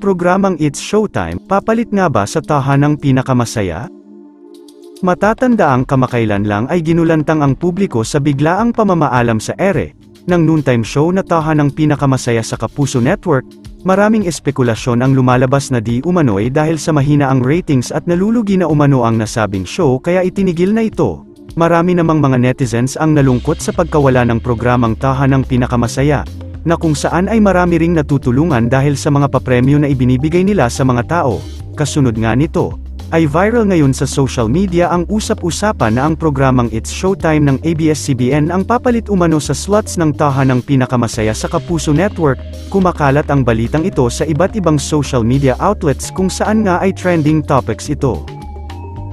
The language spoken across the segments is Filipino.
Programang It's Showtime, papalit nga ba sa tahanang pinakamasaya? Matatanda ang kamakailan lang ay ginulantang ang publiko sa biglaang pamamaalam sa ere, ng noontime show na tahanang pinakamasaya sa Kapuso Network, maraming espekulasyon ang lumalabas na di umano'y dahil sa mahina ang ratings at nalulugi na umano ang nasabing show kaya itinigil na ito. Marami namang mga netizens ang nalungkot sa pagkawala ng programang tahanang pinakamasaya, na kung saan ay marami ring natutulungan dahil sa mga papremyo na ibinibigay nila sa mga tao. Kasunod nga nito, ay viral ngayon sa social media ang usap-usapan na ang programang It's Showtime ng ABS-CBN ang papalit umano sa slots ng tahanang pinakamasaya sa Kapuso Network. Kumakalat ang balitang ito sa iba't ibang social media outlets kung saan nga ay trending topics ito.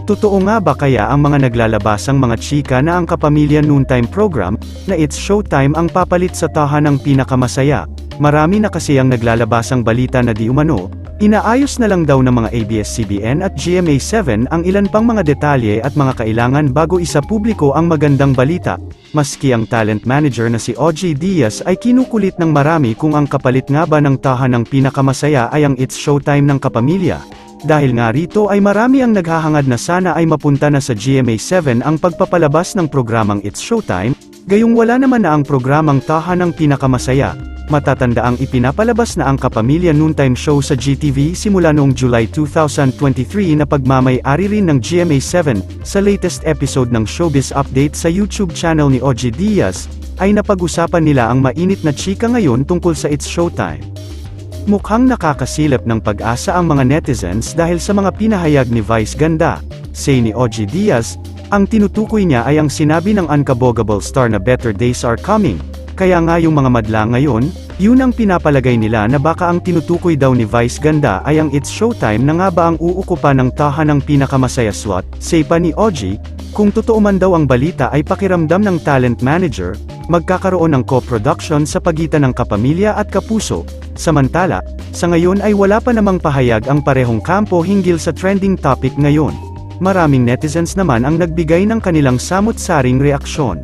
Totoo nga ba kaya ang mga naglalabasang mga chika na ang Kapamilya Noontime Program, na It's Showtime ang papalit sa tahanang pinakamasaya? Marami na kasi ang naglalabasang balita na di umano, inaayos na lang daw ng mga ABS-CBN at GMA7 ang ilan pang mga detalye at mga kailangan bago isa publiko ang magandang balita, maski ang talent manager na si OG Diaz ay kinukulit ng marami kung ang kapalit nga ba ng tahanang pinakamasaya ay ang It's Showtime ng Kapamilya. Dahil nga rito ay marami ang naghahangad na sana ay mapunta na sa GMA7 ang pagpapalabas ng programang It's Showtime, gayong wala naman na ang programang Tahanang Pinakamasaya. Matatanda ang ipinapalabas na ang Kapamilya Noontime Show sa GTV simula noong July 2023 na pagmamay-ari rin ng GMA7, sa latest episode ng Showbiz Update sa YouTube channel ni OG Diaz, ay napag-usapan nila ang mainit na chika ngayon tungkol sa It's Showtime. Mukhang nakakasilip ng pag-asa ang mga netizens dahil sa mga pinahayag ni Vice Ganda, say ni OG Diaz, ang tinutukoy niya ay ang sinabi ng unkabogable star na better days are coming, kaya nga yung mga madla ngayon, yun ang pinapalagay nila na baka ang tinutukoy daw ni Vice Ganda ay ang It's Showtime na nga ba ang uukupa ng tahanang pinakamasaya slot, say pa ni OG, kung totoo man daw ang balita ay pakiramdam ng talent manager, magkakaroon ng co-production sa pagitan ng kapamilya at kapuso, Samantala, sa ngayon ay wala pa namang pahayag ang parehong kampo hinggil sa trending topic ngayon. Maraming netizens naman ang nagbigay ng kanilang samut-saring reaksyon.